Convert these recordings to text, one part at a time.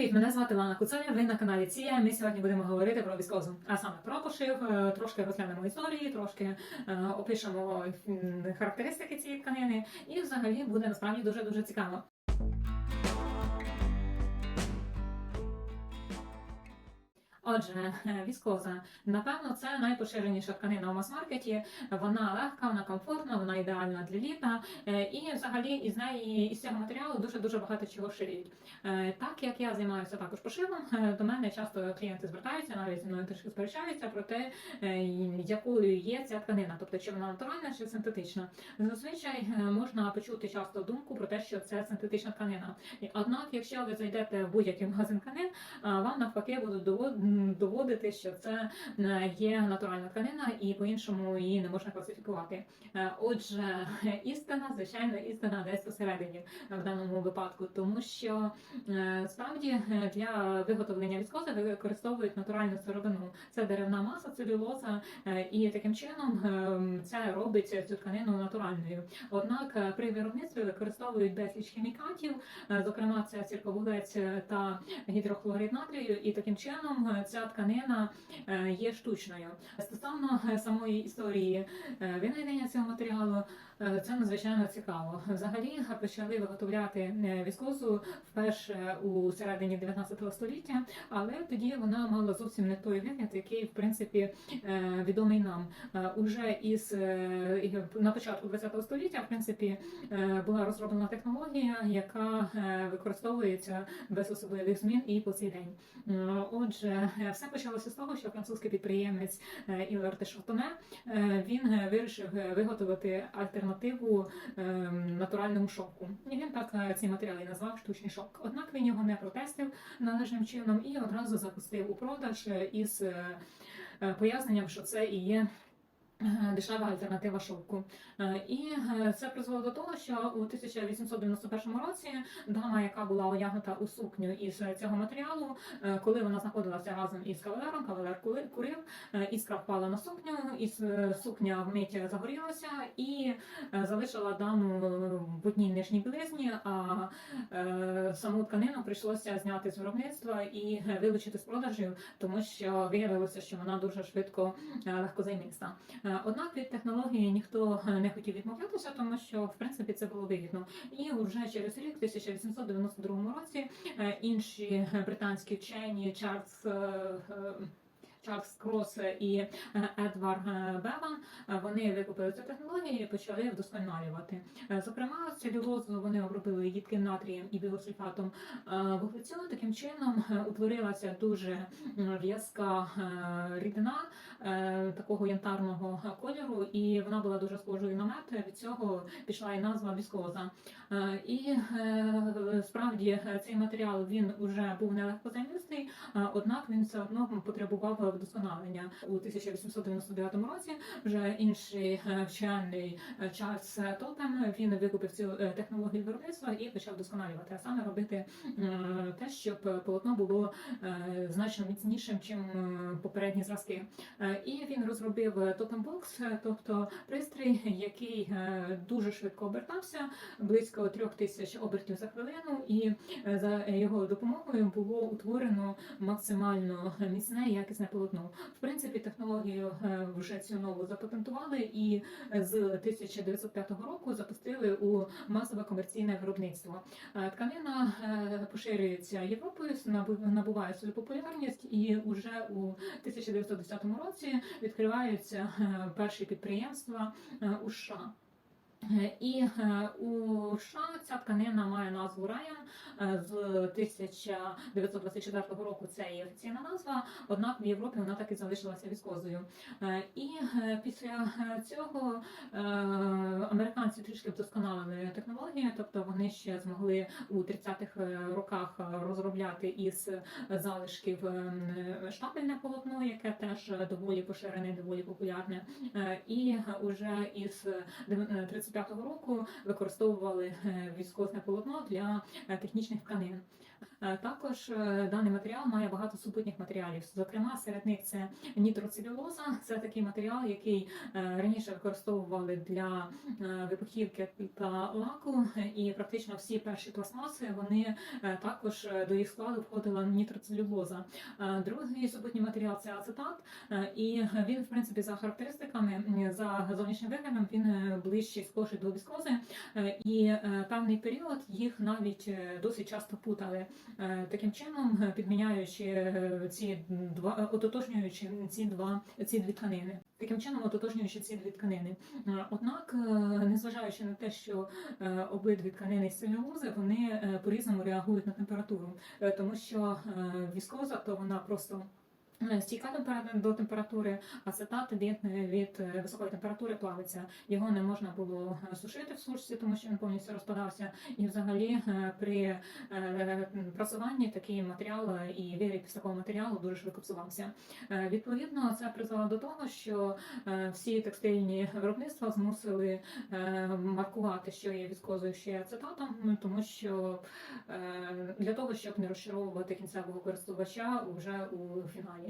Привіт, мене звати Лана Куцаня. Ви на каналі Ція. Ми сьогодні будемо говорити про віскозу, а саме про пошив, е, трошки розглянемо історії, трошки е, опишемо характеристики цієї тканини, і взагалі буде насправді дуже дуже цікаво. Отже, е, віскоза. Напевно, це найпоширеніша тканина у мас-маркеті. Вона легка, вона комфортна, вона ідеальна для літа. Е, І взагалі із неї із цього матеріалу дуже дуже багато чого шиють. Е, Так як я займаюся також пошивом, до мене часто клієнти звертаються, навіть зі трішки сперечаються про те, якою є ця тканина, тобто чи вона натуральна чи синтетична. Зазвичай можна почути часто думку про те, що це синтетична тканина. Однак, якщо ви зайдете в будь-який магазин тканин, вам навпаки будуть довод- м, доводити, що це е, є натуральна тканина, і по-іншому її не можна класифікувати. Е, Отже, істина, звичайно, істина десь посередині в даному випадку, тому що е, справді для виготовлення віскози використовують натуральну сировину. Це деревна маса, целюлоза, і таким чином це робить цю тканину натуральною. Однак при виробництві використовують безліч хімікатів, зокрема це цирковуглець та гідрохлорид натрію, і таким чином ця тканина е, є штучною. Стосовно е, самої історії е, винайдення цього матеріалу, це надзвичайно цікаво. Взагалі почали виготовляти е, віскозу вперше у середині 19 століття, але тоді вона мала зовсім не той вигляд, який в принципі е, відомий нам. Е, Уже із е, на початку 20 століття, в принципі, е, була розроблена технологія, яка е, використовується без особливих змін і по цей день. Е, Отже, е, все почалося з того, що французький підприємець е, Ілер де е, він е, вирішив е, виготовити альтернативу е, натуральному шовку. І він так ці матеріали назвав штучний шовк. Однак він його не протестив належним чином і одразу запустив у продаж е, із е, е, поясненням, що це і є. Е, Дешева альтернатива шовку, Е, і е, це призвело до того, що у 1891 році дама, яка була одягнута у сукню із цього матеріалу, коли вона знаходилася разом із кавалером, кавалер курив, іскра впала на сукню, і сукня вмить загорілася і залишила даму в одній нижній білизні, а саму тканину прийшлося зняти з виробництва і вилучити з продажів, тому що виявилося, що вона дуже швидко легкозаймиста. Е, Однак від технології ніхто е, не хотів відмовлятися, тому що в принципі це було вигідно. І вже через рік, в 1892 році, е, інші британські вчені Чарльз. Чарльз Крос і е, Едвар Беван е, вони викупили цю технологію і почали вдосконалювати. Е, Зокрема, целюлозу вони обробили їдким натрієм і біосульфатом е, вуглецю. Таким чином утворилася дуже в'язка рідина такого янтарного кольору, і вона була дуже схожою на мед. Від цього пішла і назва віскоза. І справді цей матеріал він уже був нелегкозаймистий, е, однак він все одно потребував вдосконалення у 1899 році. Вже інший е, вчений е, Чарльз Тотем він викупив цю е, технологію виробництва і почав вдосконалювати, а саме робити те, щоб полотно було значно міцнішим, чим попередні зразки. І він розробив е, тобто пристрій, який дуже швидко обертався, близько трьох тисяч обертів за хвилину, і за його допомогою було утворено максимально міцне якісне полотно. В принципі, технологію е, вже цю нову запатентували і з 1905 року запустили у масове комерційне виробництво. Е, Тканина е, поширюється Європою, набу- набуває свою популярність, і вже у 1910 році відкриваються е, перші підприємства е, у США. Е, І е, у США ця тканина має назву Райан Е, з 1924 року. Це її офіційна назва. Однак в Європі вона так і залишилася віскозою. І після цього е, американці трішки вдосконалили технологію, тобто вони ще змогли у 30-х роках е, розробляти із залишків штабельне штапельне полотно, яке теж доволі поширене, доволі популярне. Е, І уже із 35-го року використовували е, віскозне полотно для е, технічних тканин. Е, Також е, даний матеріал має багато супутніх матеріалів. Зокрема, серед них це нітроцелюлоза. Це такий матеріал, який е, раніше використовували для вибухівки та лаку, і практично всі перші пластмаси вони також до їх складу входила нітроцелюлоза. Другий супутній матеріал це ацетат, і він, в принципі, за характеристиками, за зовнішнім виглядом, він ближчий схожий до віскози, і певний період їх навіть досить часто путали. Е, Таким чином, е, підміняючи е, ці два, ототожнюючи ці два ці дві тканини. Таким чином, ототожнюючи ці дві тканини. Однак, незважаючи на те, що обидві тканини з целюлози, вони е, по-різному реагують на температуру, тому що віскоза, то вона просто Стійка темпера- до температури, ацетат від, від е, високої температури плавиться. Його не можна було е, сушити в сушці, тому що він повністю розпадався. І взагалі е, при е, прасуванні такий матеріал е, і виріб з такого матеріалу дуже швидко псувався. Е, Відповідно, це призвело до того, що е, всі текстильні виробництва змусили е, маркувати, що є віскозою, що є ацетатом, ну, тому що е, для того, щоб не розчаровувати кінцевого користувача вже у фіналі.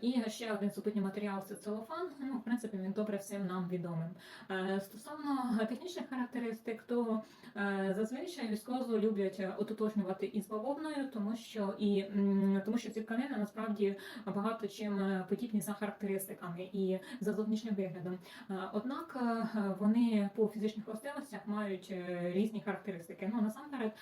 І ще один супутній матеріал це целофан. Ну, в принципі, він добре всім нам відомим. Е, Стосовно технічних характеристик, то е, зазвичай віскозу люблять ототожнювати із бавовною, тому що і тому що ці тканини насправді багато чим е, подібні за характеристиками і за зовнішнім виглядом. Е, Однак е, вони по фізичних властивостях мають е, різні характеристики. Ну насамперед,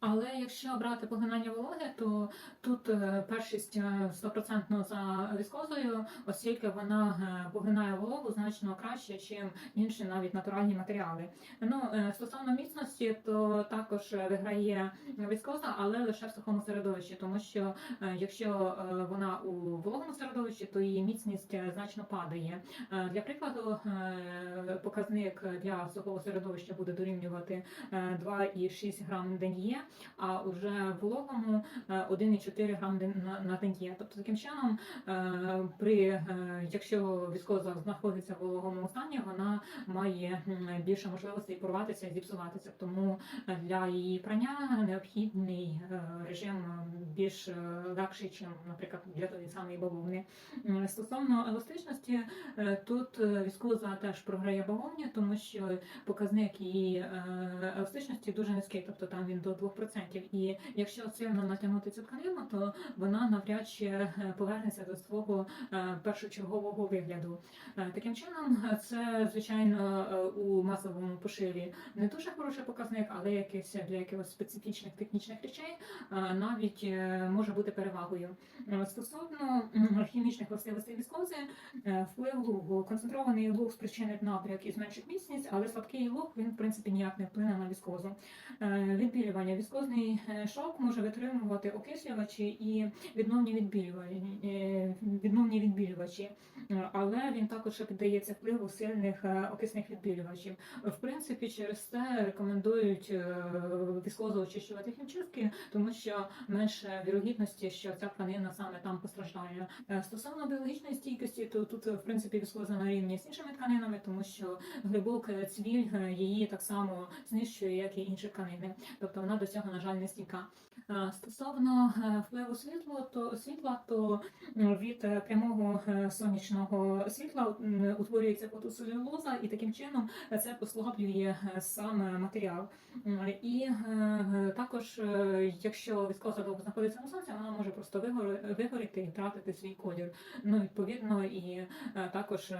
але якщо брати поглинання вологи, то тут е, першість е, стопроцентно за віскозою, оскільки вона е, поглинає вологу значно краще, ніж інші навіть натуральні матеріали. Ну е, стосовно міцності, то також е, виграє віскоза, але лише в сухому середовищі, тому що якщо вона у вологому середовищі, то її міцність значно падає. Для прикладу, показник для сухого середовища буде дорівнювати е, 2,6 грам ден'є, а уже в вологому е, 1,4 грам на- на ден'є. Тобто таким чином, при е, якщо віскоза знаходиться в вологому стані, вона має більше можливостей порватися і зіпсуватися. Тому е, для її прання необхідний е, режим більш е, легший, ніж, наприклад, для тої самої бавовни. Стосовно еластичності, е, тут е, віскоза теж програє бавовні, тому що показник її е, еластичності дуже низький, тобто там він до 2%. І якщо сильно натягнути цю тканину, то вона навряд чи е, повернеться до свого е, першочергового вигляду. Е, Таким чином, це звичайно е, у масовому поширі не дуже хороший показник, але якийсь для якихось специфічних технічних речей навіть може бути перевагою. Стосовно хімічних властивостей віскози, вплив лугу. Концентрований луг спричинить набряк і зменшить міцність, але слабкий луг він в принципі ніяк не вплине на віскозу. Відбілювання. Віскозний шовк може витримувати окислювачі і відновні відбілювачі, відновні відбілювачі, Е, але він також піддається впливу сильних е, окисних відбілювачів. В принципі, через це рекомендують е, очищувати хімчистки, тому що менше вірогідності, що ця тканина саме там постраждає. Стосовно біологічної стійкості, то тут в принципі віскоза на рівні з іншими тканинами, тому що глибока цвіль її так само знищує, як і інші тканини. Тобто вона до цього, на жаль, не стійка. Стосовно впливу світло, то світла, то від е, прямого е, сонячного світла утворюється фотоцелюлоза, і таким чином це послаблює е, сам матеріал. І також, якщо віскоза довго знаходиться на сонці, вона може просто вигоріти і втратити свій колір. Ну, відповідно, і також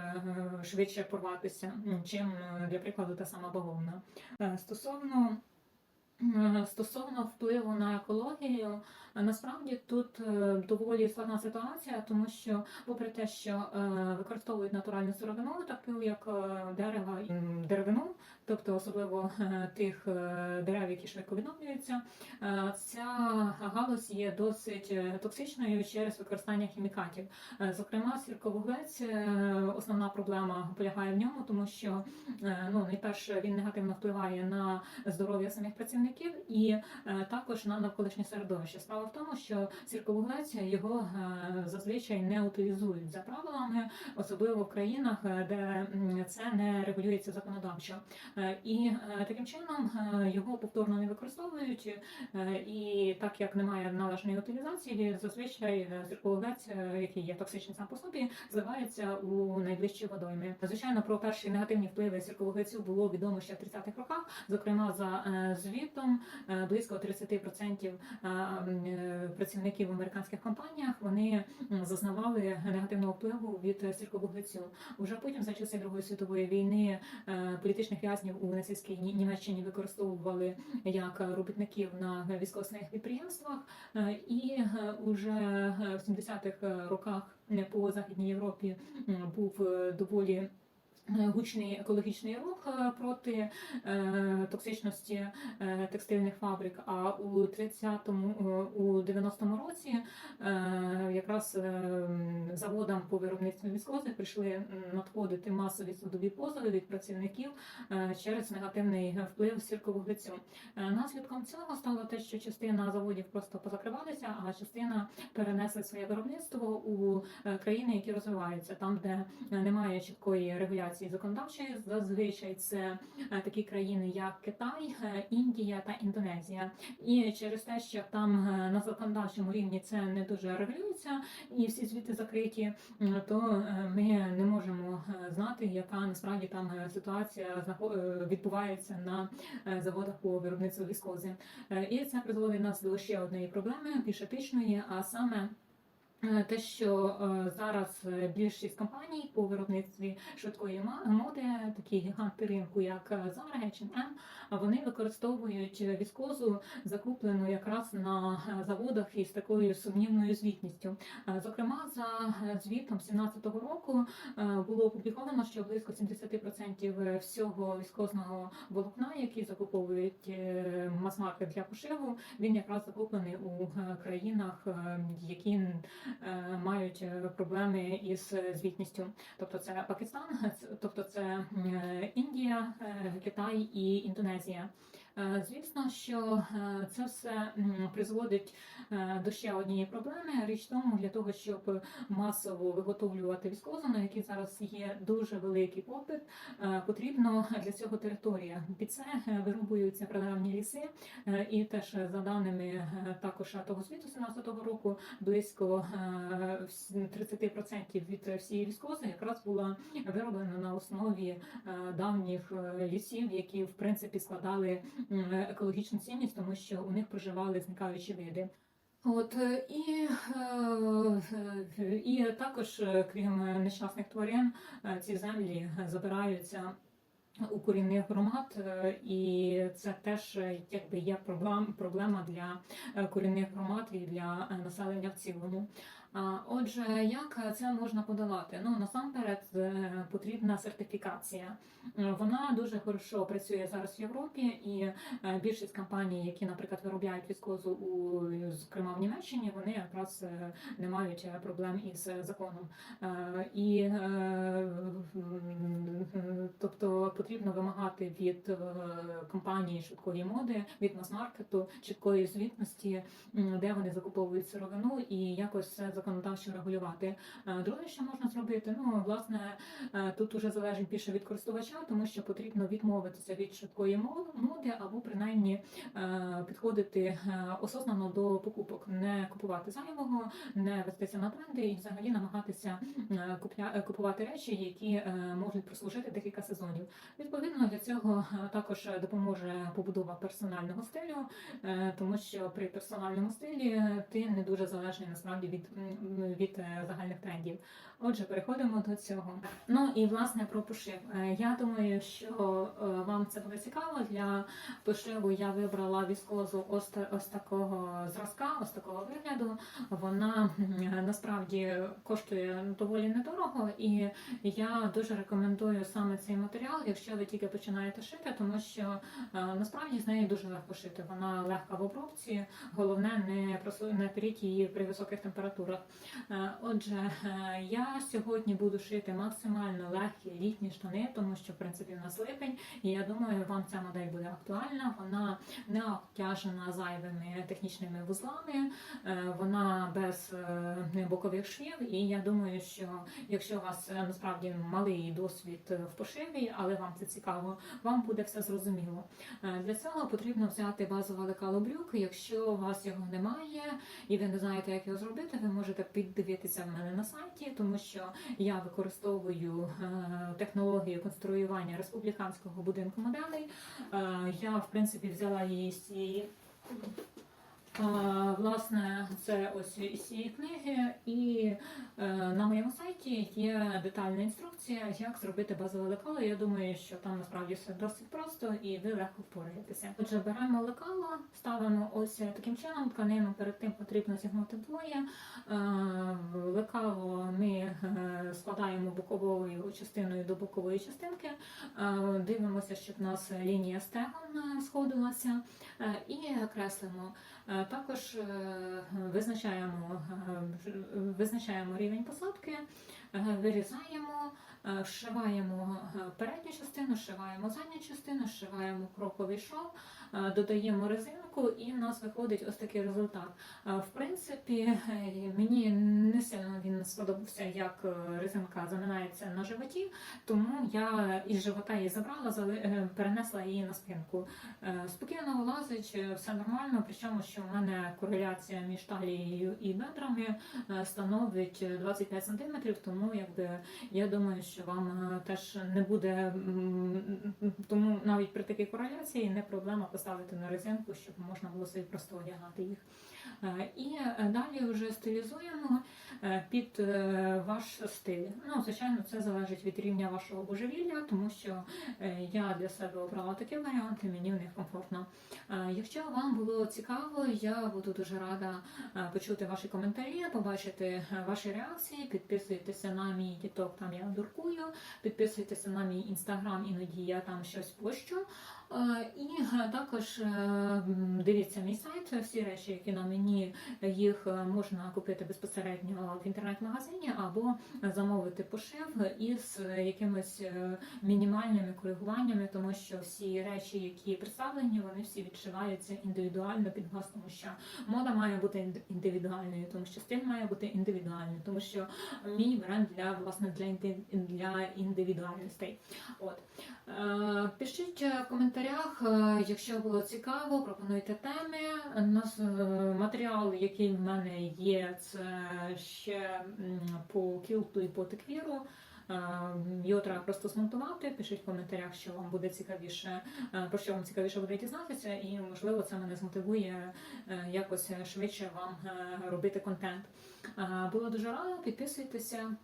швидше порватися, чим, для прикладу, та сама бавовна. Стосовно Стосовно впливу на екологію, е, насправді тут е, доволі складна ситуація, тому що, попри те, що е, використовують натуральну сировину, таку як е, дерева і деревину, тобто особливо е, тих е, дерев, які швидко відновлюються, е, ця галузь є досить е, токсичною через використання хімікатів. Е, Зокрема, сірковуглець, е, основна проблема полягає в ньому, тому що е, ну найперше він негативно впливає на здоров'я самих працівників. Працівників і е, також на навколишнє середовище. Справа в тому, що сірковуглець його е, зазвичай не утилізують за правилами, особливо в країнах, е, де це не регулюється законодавчо. І таким чином його повторно не використовують. І так як немає належної утилізації, зазвичай зірковуглець, е, який є токсичний сам по собі, зливається у найближчі водойми. Звичайно, про перші негативні впливи сірковуглецю було відомо ще в 30-х роках. Зокрема, за е, звітом е, близько 30% е, е, працівників в американських компаніях вони зазнавали негативного впливу від сірковуглецю. Уже потім, за часи Другої світової війни, політичних в'язнів у нацистській Німеччині використовували як робітників на військових підприємствах. І уже в 70-х роках по Західній Європі був доволі гучний екологічний рух е, проти е, токсичності е, текстильних фабрик. А у 30-му, е, у 90-му році е, якраз е, заводам по виробництву віскози прийшли надходити масові судові позови від працівників е, через негативний вплив сірковуглецю. Е, Наслідком цього стало те, що частина заводів просто позакривалися, а частина перенесли своє виробництво у е, країни, які розвиваються, там, де е, немає чіткої регуляції законодавчої. Зазвичай це е, такі країни, як Китай, е, Індія та Індонезія. І через те, що там е, на законодавчому рівні це не дуже регулюється, і всі звіти закриті, то ми не можемо знати, яка насправді там ситуація відбувається на заводах по виробництву віскози. І це призводить нас до ще однієї проблеми більш етичної, а саме. Е, Те, що е, зараз е, більшість компаній по виробництві швидкої моди, такі гіганти ринку, як Zara, H&M, вони використовують віскозу, закуплену якраз на заводах із такою сумнівною звітністю. Зокрема, за звітом 2017 року було опубліковано, що близько 70% всього віскозного волокна, які закуповують мас-маркет для пошиву, він якраз закуплений у країнах, які мають е, проблеми із звітністю. Тобто це Пакистан, тобто це е, Індія, е, Китай і Індонезія. Е, Звісно, що е, це все призводить е, до ще однієї проблеми. Річ тому, для того, щоб масово виготовлювати віскозу, на якій зараз є дуже великий попит, потрібно для цього територія. Під це вирубуються прадавні ліси, і теж за даними також того звіту 17-го року, близько е, вс- 30% від всієї віскози якраз була вироблена на основі давніх лісів, які в принципі складали екологічну цінність, тому що у них проживали зникаючі види. От е, і, е, е, і також, е, крім нещасних тварин, е, ці землі забираються у корінних громад, е, і це теж е, якби є проблем, проблема для е, корінних громад і для е, населення в цілому. Отже, як це можна подолати? Ну насамперед е, потрібна сертифікація. Е, Вона дуже хорошо працює зараз в Європі, і е, більшість компаній, які, наприклад, виробляють віскозу у зокрема в Німеччині, вони якраз не мають проблем із законом. І тобто потрібно вимагати від компанії швидкої моди, від мас-маркету чіткої звітності, де вони закуповують сировину і якось це законодавчо регулювати. Е, Друге, що можна зробити, ну власне е, тут уже залежить більше від користувача, тому що потрібно відмовитися від швидкої мо- моди або принаймні е, підходити осознано до покупок, не купувати зайвого, не вестися на тренди і взагалі намагатися купувати речі, які можуть прослужити декілька сезонів. Відповідно для цього також допоможе побудова персонального стилю, тому що при персональному стилі ти не дуже залежний насправді від, від е, загальних трендів. Отже, переходимо до цього. Ну і власне про пошив. Е, Я думаю, що е, вам це буде цікаво. Для пошиву я вибрала віскозу ось, ось такого зразка, ось такого вигляду. Вона насправді коштує доволі недорого, і я дуже рекомендую саме цей матеріал, якщо ви тільки починаєте шити, тому що насправді з нею дуже легко шити. Вона легка в обробці, головне не не періть її при високих температурах. Е, Отже, е, я сьогодні буду шити максимально легкі літні штани, тому що в принципі в нас липень, і я думаю, вам ця модель буде актуальна. Вона не обтяжена зайвими технічними вузлами, е, вона без бокових швів. І я думаю, що якщо у вас насправді малий досвід в пошиві, але вам це цікаво, вам буде все зрозуміло. Для цього потрібно взяти базове лекало брюк. Якщо у вас його немає і ви не знаєте, як його зробити, ви можете піддивитися в мене на сайті, тому що я використовую е, технологію конструювання республіканського будинку моделей. Е, Я, в принципі, взяла її з цієї. Власне, це ось цієї книги, і е, на моєму сайті є детальна інструкція, як зробити базове лекало. Я думаю, що там насправді все досить просто і ви легко впораєтеся. Отже, беремо лекало, ставимо ось таким чином. Тканину перед тим потрібно зігнути двоє. Е, Лекало ми е, складаємо боковою частиною до бокової частинки. Дивимося, щоб у нас лінія стегон сходилася, і креслимо. Також е, визначаємо, е, визначаємо рівень посадки, вирізаємо, е, вшиваємо е, передню частину, вшиваємо задню частину, вшиваємо кроковий шов, е, додаємо резинку, і в нас виходить ось такий результат. В принципі, мені не сильно він сподобався, як резинка заминається на животі, тому я із живота її забрала, перенесла її на спинку. Спокійно вилазить, все нормально, причому що в мене кореляція між талією і бедрами становить 25 см, тому якби я думаю, що вам е, теж не буде тому навіть при такій кореляції не проблема поставити на резинку, щоб можна було собі просто одягати їх. Е, І е, далі вже стилізуємо е, під ваш стиль. Ну, звичайно, це залежить від рівня вашого божевілля, тому що я для себе обрала такі варіанти, мені в них комфортно. Якщо вам було цікаво, я буду дуже рада почути ваші коментарі, побачити ваші реакції. Підписуйтеся на мій TikTok, там я дуркую, підписуйтеся на мій інстаграм, іноді я там щось пощу. Е, І е, також е, дивіться мій сайт, всі речі, які на мені, їх можна купити безпосередньо в інтернет-магазині або замовити пошив із якимись мінімальними коригуваннями, тому що всі речі, які представлені, вони всі відшиваються індивідуально під вас, тому що мода має бути індивідуальною, тому що стиль має бути індивідуальний, тому що мій бренд для власне для індивідуальностей. От Пишіть в коментарях, е, якщо було цікаво, пропонуйте теми. Нас е, матеріал, який в мене є, це ще по кілту і по теквіру. Е, Його треба просто змонтувати. Пишіть в коментарях, що вам буде цікавіше, про що вам цікавіше буде дізнатися, і можливо це мене змотивує якось швидше вам робити контент. Було дуже рада, підписуйтеся.